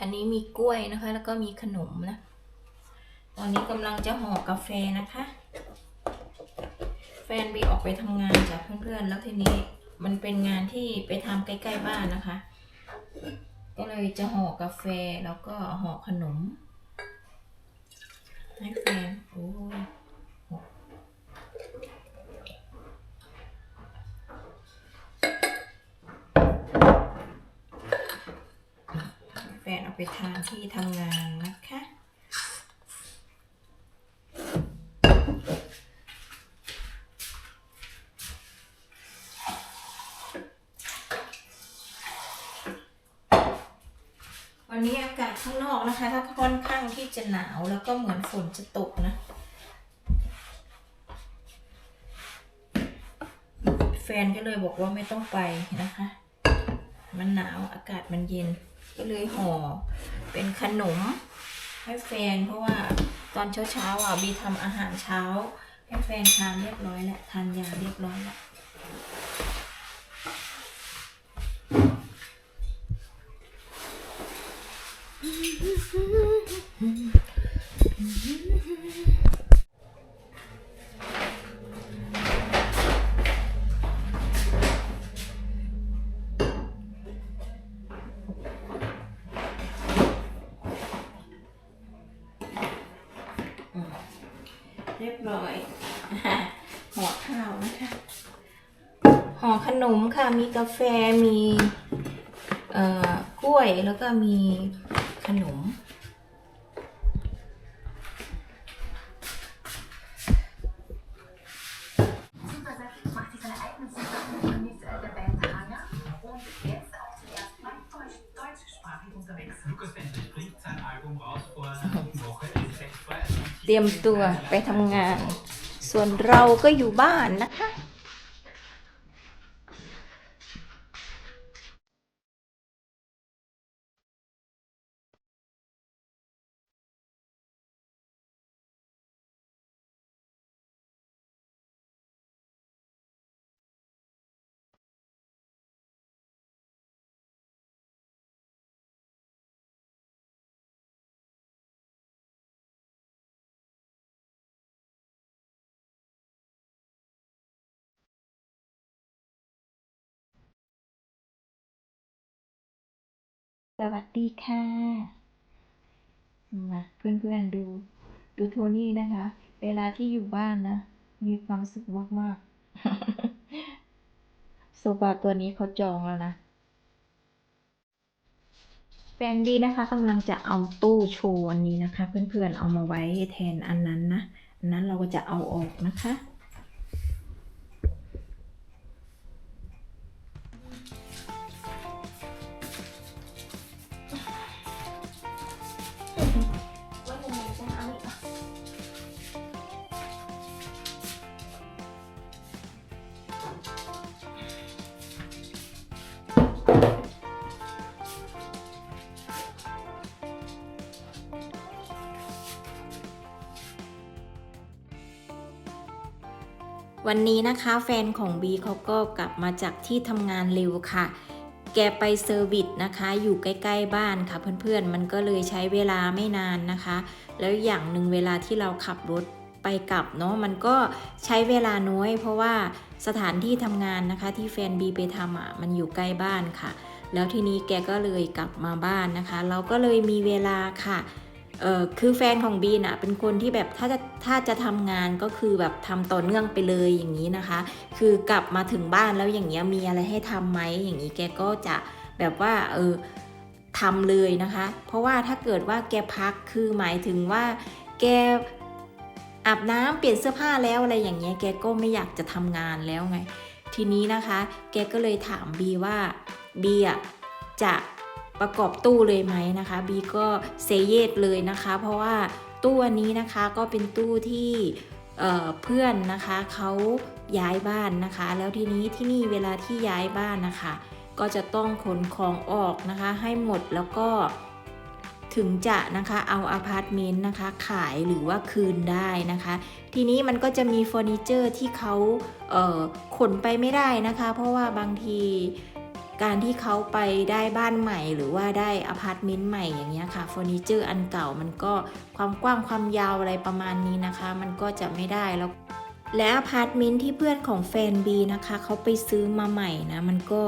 อันนี้มีกล้วยนะคะ แล้วก็มีขนมนะ ตอนนี้กำลังจะห่อกาแฟนะคะ แฟนบีออกไปทำงานจากเพื่อนๆ แล้วทีนี้มันเป็นงานที่ไปทำใกล้ๆบ้านนะคะ ก็เลยจะห่อกาแฟแล้วก็ห่อขนมให้แฟนโอ้ยแฟนเอา ไปทานที่ทำงานนะคะ วันนี้อากาศข้างนอกนะคะ ถ้าค่อนข้างที่จะหนาวแล้วก็เหมือนฝนจะตกนะ แฟนก็เลยบอกว่าไม่ต้องไปนะคะ มันหนาวอากาศมันเย็น ก็เลยห่อเป็นขนมให้แฟนเพราะว่าตอนเช้าๆอะบีทำอาหารเช้า ให้แฟนทานเรียบร้อยแล้วทานยาเรียบร้อยแล้วเรียบร้อย ห่อข้าวนะคะห่อขน มค่ะ มีกาแฟ มีกล้วย แล้วก็มีขนม เตรียมตัวไปทำงาน ส่วนเราก็อยู่บ้านนะคะ สวัสดีค่ะ มาเพื่อนๆดู ดูโทนี่นะคะ เวลาที่อยู่บ้านนะ มีความสุขมากๆโซฟาตัวนี้เขาจองแล้วนะแฟนดีนะคะกำลังจะเอาตู้โชว์อันนี้นะคะ เพื่อนๆเอามาไว้แทนอันนั้นนะอันนั้นเราก็จะเอาออกนะคะ วันนี้นะคะแฟนของบีเขาก็กลับมาจากที่ทำงานเร็วค่ะ แกไปเซอร์วิสนะคะ อยู่ใกล้ ๆ บ้านค่ะเพื่อนๆ มันก็เลยใช้เวลาไม่นานนะคะ แล้วอย่างหนึ่งเวลาที่เราขับรถไปกลับเนาะมันก็ใช้เวลาน้อย เพราะว่าสถานที่ทำงานนะคะ ที่แฟนบีไปทำอะมันอยู่ใกล้บ้านค่ะ แล้วทีนี้แกก็เลยกลับมาบ้านนะคะ เราก็เลยมีเวลาค่ะ คือแฟนของบีน่ะเป็นคนที่แบบถ้าจะถ้าจะทำงานก็คือแบบทำต่อเนื่องไปเลยอย่างนี้นะคะ คือกลับมาถึงบ้านแล้วอย่างเงี้ยมีอะไรให้ทำไหมอย่างนี้แกก็จะแบบว่าเออทำเลยนะคะ เพราะว่าถ้าเกิดว่าแกพักคือหมายถึงว่า แกอาบน้ำเปลี่ยนเสื้อผ้าแล้วอะไรอย่างเงี้ยแกก็ไม่อยากจะทำงานแล้วไง ทีนี้นะคะ แกก็เลยถามบีว่าบีอะจะ ประกอบตู้เลยไหมนะคะ บีก็เซเยสเลยนะคะ เพราะว่าตู้อันนี้นะคะก็เป็นตู้ที่เเพื่อนนะคะเขาย้ายบ้านนะคะ แล้วทีนี้ที่นี่เวลาที่ย้ายบ้านนะคะ ก็จะต้องขนของออกนะคะให้หมดแล้วก็ถึงจะนะคะเอาอพาร์ตเมนต์นะคะขายหรือว่าคืนได้นะคะ ทีนี้มันก็จะมีเฟอร์นิเจอร์ที่เขาเขนไปไม่ได้นะคะ เพราะว่าบางที การที่เขาไปได้บ้านใหม่ หรือว่าได้อพาร์ตเมนต์ใหม่อย่างเงี้ยค่ะเฟอร์นิเจอร์อันเก่ามันก็ความกว้างความยาวอะไรประมาณนี้นะคะ มันก็จะไม่ได้แล้วและอพาร์ตเมนต์ที่เพื่อนของแฟนบีนะคะเขาไปซื้อมาใหม่นะ มันก็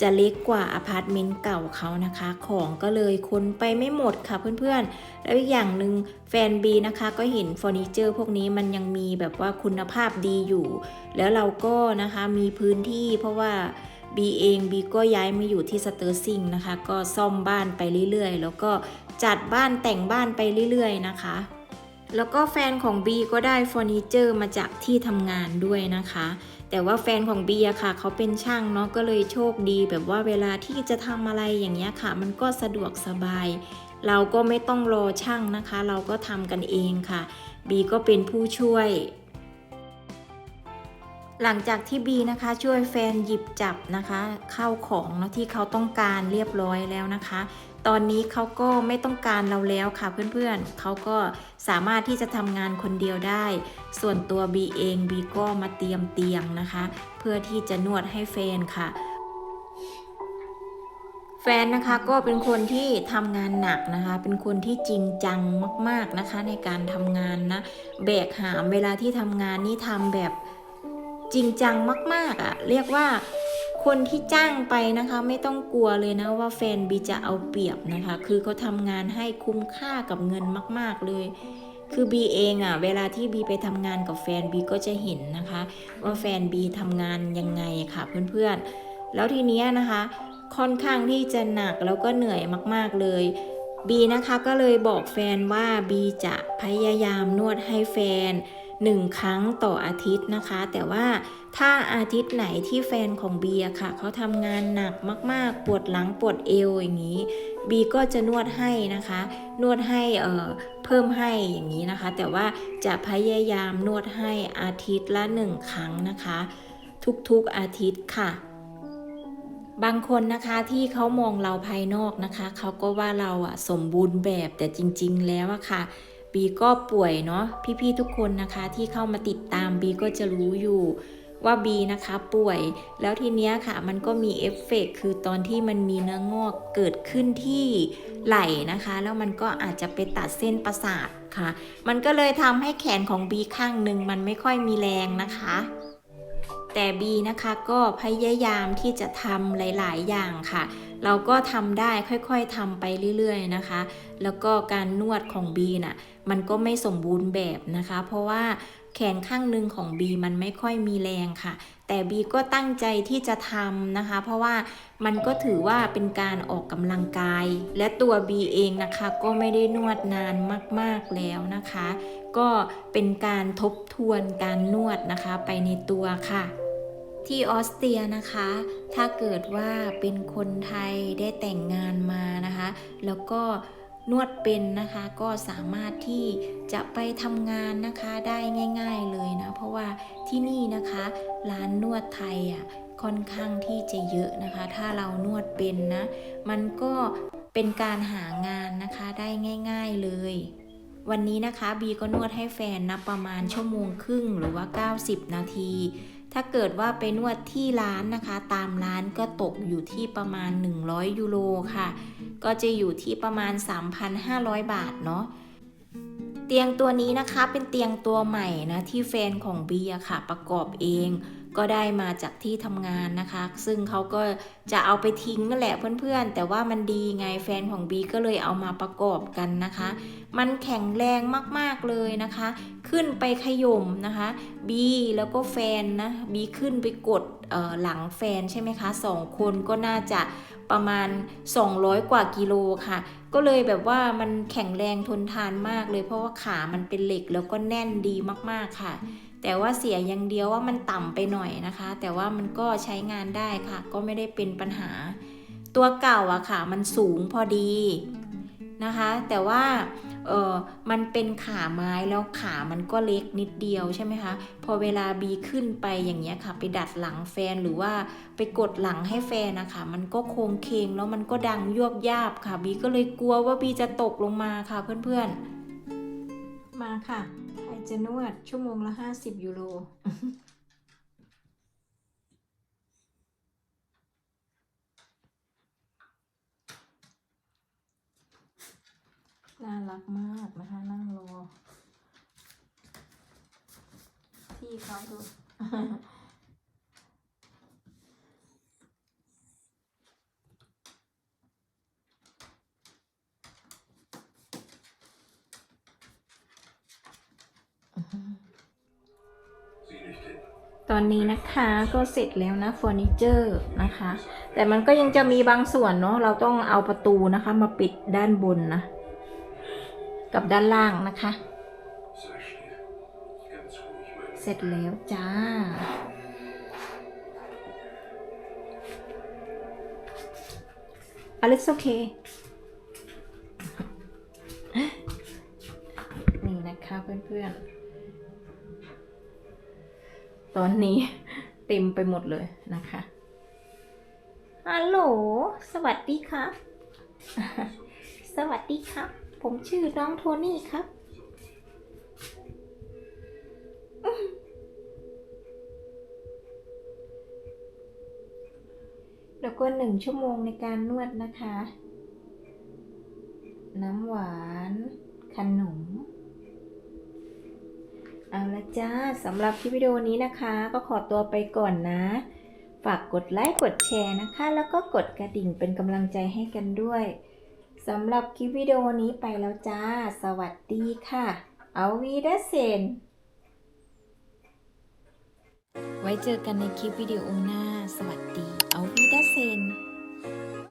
จะเล็กกว่าอพาร์ตเมนต์เก่าเขานะคะ ของก็เลยคนไปไม่หมดค่ะเพื่อนๆ แล้วอีกอย่างหนึ่งแฟนบีนะคะ ก็เห็นเฟอร์นิเจอร์พวกนี้มันยังมีแบบว่าคุณภาพดีอยู่ แล้วเราก็นะคะมีพื้นที่เพราะว่า บีเองบีก็ย้ายมาอยู่ที่สเตอร์ซิงนะคะ ก็ซ่อมบ้านไปเรื่อยๆ แล้วก็จัดบ้านแต่งบ้านไปเรื่อยๆนะคะ แล้วก็แฟนของบีก็ได้เฟอร์นิเจอร์มาจากที่ทำงานด้วยนะคะ แต่ว่าแฟนของบีอะค่ะ เขาเป็นช่างเนาะก็เลยโชคดี แบบว่าเวลาที่จะทำอะไรอย่างเงี้ยค่ะ มันก็สะดวกสบาย เราก็ไม่ต้องรอช่างนะคะ เราก็ทำกันเองค่ะบีก็เป็นผู้ช่วย หลังจากที่บีนะคะช่วยแฟนหยิบจับนะคะเข้าของเนาะที่เขาต้องการเรียบร้อยแล้วนะคะ ตอนนี้เขาก็ไม่ต้องการเราแล้วค่ะเพื่อนๆเขาก็สามารถที่จะทำงานคนเดียวได้ ส่วนตัวบีเองบีก็มาเตรียมเตียงนะคะ เพื่อที่จะนวดให้แฟนค่ะแฟนนะคะก็เป็นคนที่ทำงานหนักนะคะ เป็นคนที่จริงจังมาก ๆนะคะในการทำงานนะ แบกหามเวลาที่ทำงานนี่ทำแบบ จริงจังมากๆอะ่ะ เรียกว่าคนที่จ้างไปนะคะ ไม่ต้องกลัวเลยนะว่าแฟนบีจะเอาเปรียบนะคะ คือเขาทำงานให้คุ้มค่ากับเงินมาก ๆเลย คือบีเองอะ่ะ เวลาที่บีไปทำงานกับแฟนบีก็จะเห็นนะคะ ว่าแฟนบีทำงานยังไงค่ะเพื่อนๆ แล้วทีเนี้ยนะคะ ค่อนข้างที่จะหนักแล้วก็เหนื่อยมากๆเลยบีนะคะก็เลยบอกแฟนว่าบีจะพยายามนวดให้แฟน หนึ่งครั้งต่ออาทิตย์นะคะ แต่ว่าถ้าอาทิตย์ไหนที่แฟนของบีอะค่ะ เขาทำงานหนักมากๆ ปวดหลังปวดเอวอย่างนี้ บีก็จะนวดให้นะคะ นวดให้เอ่อเพิ่มให้อย่างนี้นะคะ แต่ว่าจะพยายามนวดให้อาทิตย์ละหนึ่งครั้งนะคะ ทุกๆอาทิตย์ค่ะบางคนนะคะที่เขามองเราภายนอกนะคะ เขาก็ว่าเราอะสมบูรณ์แบบแต่จริง ๆ แล้วอะค่ะ บีก็ป่วยเนาะพี่ๆทุกคนนะคะที่เข้ามาติดตามบีก็จะรู้อยู่ว่าบีนะคะป่วยแล้วทีเนี้ยค่ะมันก็มีเอฟเฟกคือตอนที่มันมีเนื้องอกเกิดขึ้นที่ไหล่นะคะ แล้วมันก็อาจจะไปตัดเส้นประสาทค่ะ มันก็เลยทำให้แขนของบีข้างหนึ่งมันไม่ค่อยมีแรงนะคะ แต่บีนะคะก็พยายามที่จะทำหลาย ๆ อย่างค่ะ เราก็ทำได้ค่อยๆทำไปเรื่อย ๆ นะคะ แล้วก็การนวดของบีน่ะ มันก็ไม่สมบูรณ์แบบนะคะ เพราะว่าแขนข้างหนึ่งของบีมันไม่ค่อยมีแรงค่ะ แต่บีก็ตั้งใจที่จะทำนะคะ เพราะว่ามันก็ถือว่าเป็นการออกกำลังกาย และตัวบีเองนะคะ ก็ไม่ได้นวดนานมากๆแล้วนะคะ ก็เป็นการทบทวนการนวดนะคะไปในตัวค่ะที่ออสเตรียนะคะ ถ้าเกิดว่าเป็นคนไทยได้แต่งงานมานะคะ แล้วก็ นวดเป็นนะคะก็สามารถที่จะไปทำงานนะคะได้ง่าย ๆเลยนะ เพราะว่าที่นี่นะคะร้านนวดไทยอะค่อนข้างที่จะเยอะนะคะ ถ้าเรานวดเป็นนะ มันก็เป็นการหางานนะคะได้ง่าย ๆเลย วันนี้นะคะบีก็นวดให้แฟนนะประมาณชั่วโมงครึ่งหรือว่า 90 นาที ถ้าเกิดว่าไปนวดที่ร้านนะคะ ตามร้านก็ตกอยู่ที่ประมาณ 100 ยูโรค่ะ ก็จะอยู่ที่ประมาณ 3,500 บาทเนาะเตียงตัวนี้นะคะเป็นเตียงตัวใหม่นะที่แฟนของเบียค่ะประกอบเอง ก็ได้มาจากที่ทำงานนะคะ ซึ่งเขาก็จะเอาไปทิ้งนั่นแหละเพื่อนๆ แต่ว่ามันดีไงแฟนของบีก็เลยเอามาประกอบกันนะคะ มันแข็งแรงมากๆเลยนะคะ ขึ้นไปขย่มนะคะบีแล้วก็แฟนนะบีขึ้นไปกดหลังแฟนใช่ไหมคะสองคนก็น่าจะประมาณ 200 กว่ากิโลค่ะ ก็เลยแบบว่ามันแข็งแรงทนทานมากเลย เพราะว่าขามันเป็นเหล็กแล้วก็แน่นดีมากๆค่ะ แต่ว่าเสียอย่างเดียวว่ามันต่ำไปหน่อยนะคะ แต่ว่ามันก็ใช้งานได้ค่ะ ก็ไม่ได้เป็นปัญหา ตัวเก่าอะค่ะ มันสูงพอดีนะคะ แต่ว่าเออมันเป็นขาไม้แล้วขามันก็เล็กนิดเดียวใช่ไหมคะ พอเวลาบีขึ้นไปอย่างเงี้ยค่ะ ไปดัดหลังแฟนหรือว่าไปกดหลังให้แฟนนะคะ มันก็โค้งเคงแล้วมันก็ดังยวบยาบค่ะ บีก็เลยกลัวว่าบีจะตกลงมาค่ะเพื่อนๆ มาค่ะ ใครจะนวดชั่วโมงละห้าสิบยูโรน่ารักมากนะคะนั่งรอที่เขาดู ตอนนี้นะคะก็เสร็จแล้วนะเฟอร์นิเจอร์นะคะ แต่มันก็ยังจะมีบางส่วนเนาะเราต้องเอาประตูนะคะมาปิดด้านบนนะ กับด้านล่างนะคะ เสร็จแล้วจ้า Alles okay นี่ ตอนนี้เต็มไปหมดเลยนะคะฮัลโหล สวัสดีครับ สวัสดีครับ ผมชื่อน้องโทนี่ครับ แล้วก็หนึ่งชั่วโมงในการนวดนะคะ น้ำหวาน ขนม เอาละจ้าสำหรับคลิปวิดีโอนี้นะคะ ก็ขอตัวไปก่อนนะ ฝากกดไลค์กดแชร์นะคะ แล้วก็กดกระดิ่งเป็นกำลังใจให้กันด้วยสำหรับคลิปวิดีโอนี้ไปแล้วจ้า สวัสดีค่ะ เอาวีดเซนไว้เจอกันในคลิปวิดีโอหน้า สวัสดี เอาวีดเซน